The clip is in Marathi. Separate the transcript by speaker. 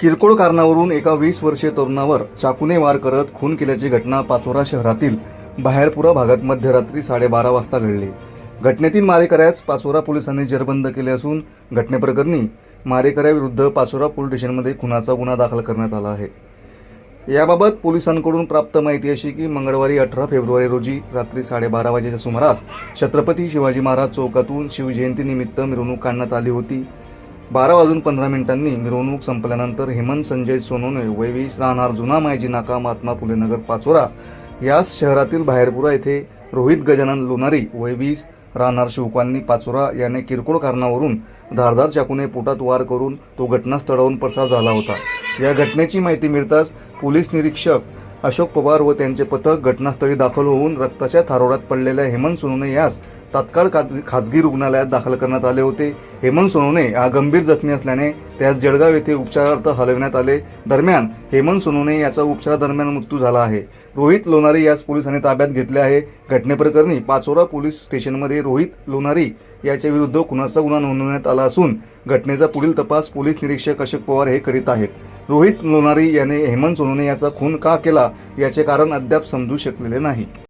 Speaker 1: किरकोळ कारणावरून एका वीस वर्षीय तरुणावर चाकूने वार करत खून केल्याची घटना पाचोरा शहरातील बाहेरपुरा भागात मध्यरात्री साडेबारा वाजता घडली. घटनेतील मारेकऱ्यास पाचोरा पोलिसांनी जेरबंद केले असून घटनेप्रकरणी मारेकऱ्याविरुद्ध पाचोरा पोलीस स्टेशनमध्ये खुनाचा गुन्हा दाखल करण्यात आला आहे. याबाबत पोलिसांकडून प्राप्त माहिती अशी की मंगळवारी अठरा फेब्रुवारी रोजी रात्री साडेबारा वाजेच्या सुमारास छत्रपती शिवाजी महाराज चौकातून शिवजयंतीनिमित्त मिरवणूक काढण्यात आली होती. बारा वाजून पंधरा मिनिटांनी मिरवणूक संपल्यानंतर हेमंत संजय सोनोने वैवीस राहणार जुना मायजी नाका महात्मा फुले नगर पाचोरा यास शहरातील बाहेरपुरा येथे रोहित गजानन लोणारी वैवीस राहणार शिवकॉलनी पाचोरा याने किरकोळ कारणावरून धारदार चाकूने पोटात वार करून तो घटनास्थळावरून पसार झाला होता. या घटनेची माहिती मिळताच पोलीस निरीक्षक अशोक पवार व त्यांचे पथक घटनास्थळी दाखल होऊन रक्ताच्या थारोड्यात पडलेल्या हेमंत सोनोने यास तात्काळ खाजगी रुग्णालयात दाखल करण्यात आले होते. हेमंत सोनवणे हा गंभीर जखमी असल्याने त्यास जळगाव येथे उपचारार्थ हलविण्यात आले. दरम्यान हेमंत सोनोने याचा उपचारादरम्यान मृत्यू झाला आहे. रोहित लोणारी यास पोलिसांनी ताब्यात घेतले आहे. घटनेप्रकरणी पाचोरा पोलीस स्टेशनमध्ये रोहित लोणारी याच्या विरुद्ध खुनाचा गुन्हा नोंदवण्यात आला असून घटनेचा पुढील तपास पोलीस निरीक्षक अशोक पवार हे करीत आहेत. रोहित लोणारी याने हेमंत सोनोने याचा खून का केला? याचे कारण अद्याप समजू शकलेले नाही.